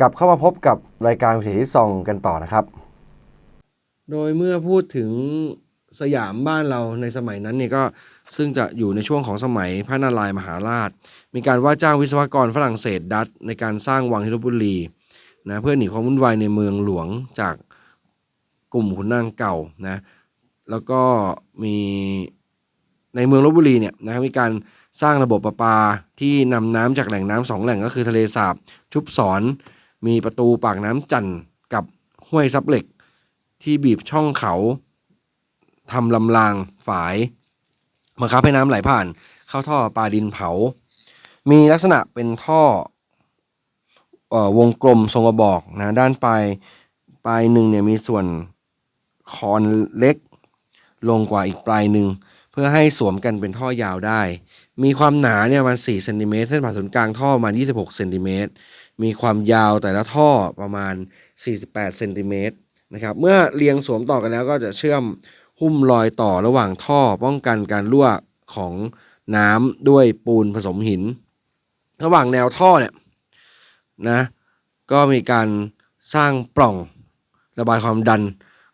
กลับเข้ามาพบกับรายการวิถีที่ซองกันต่อนะครับ โดยเมื่อพูดถึงสยามบ้านเราในสมัยนั้นเนี่ยก็ซึ่งจะอยู่ในช่วงของสมัยพระนารายมหาราช มีการว่าจ้างวิศวกรฝรั่งเศสดัตในการสร้างวังที่ลบบุรีนะเพื่อหนีความวุ่นวายในเมืองหลวงจากกลุ่มขุนนางเก่านะแล้วก็มีในเมืองลบบุรีเนี่ยนะครับมีการสร้างระบบประปาที่นำน้ำจากแหล่งน้ำสองแหล่งก็คือทะเลสาบชุบสอน มีประตูปากน้ำจันทร์กับห้วยซับเหล็ก ที่บีบช่องเขาทำลำรางฝายบังคับให้น้ำไหลผ่าน เข้าท่อปลาดินเผา มีลักษณะเป็นท่อเอ่อวงกลมทรงกระบอกนะด้านปลายปลายหนึ่งเนี่ยมีส่วนคอนเล็กลงกว่าอีกปลายหนึ่งเพื่อให้สวมกันเป็นท่อยาวได้ มีความหนาเนี่ยประมาณ4เซนติเมตรเส้นผ่าศูนย์กลางท่อประมาณ26เซนติเมตร มีความยาวแต่ละท่อประมาณ 48เซนติเมตรนะครับ เมื่อเรียงสวมต่อกันแล้วก็จะเชื่อมหุ้มรอยต่อระหว่างท่อป้องกันการรั่วของน้ำด้วยปูนผสมหิน ระหว่างแนวท่อเนี่ยนะก็มีการสร้างปล่องระบายความดัน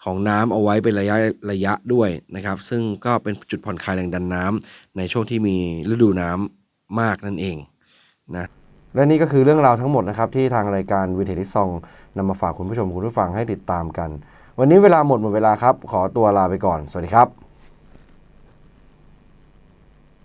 ของน้ำเอาไว้เป็นระยะระยะด้วยนะครับ ซึ่งก็เป็นจุดผ่อนคลายแรงดันน้ำในช่วงที่มีฤดูน้ำมากนั่นเองนะ และนี่ก็คือเรื่องราวทั้งหมดนะครับที่ทางรายการวิทยุที่ซองนำมาฝากคุณผู้ชมคุณผู้ฟังให้ติดตามกัน วันนี้เวลาหมดหมดเวลาครับ ขอตัวลาไปก่อน สวัสดีครับ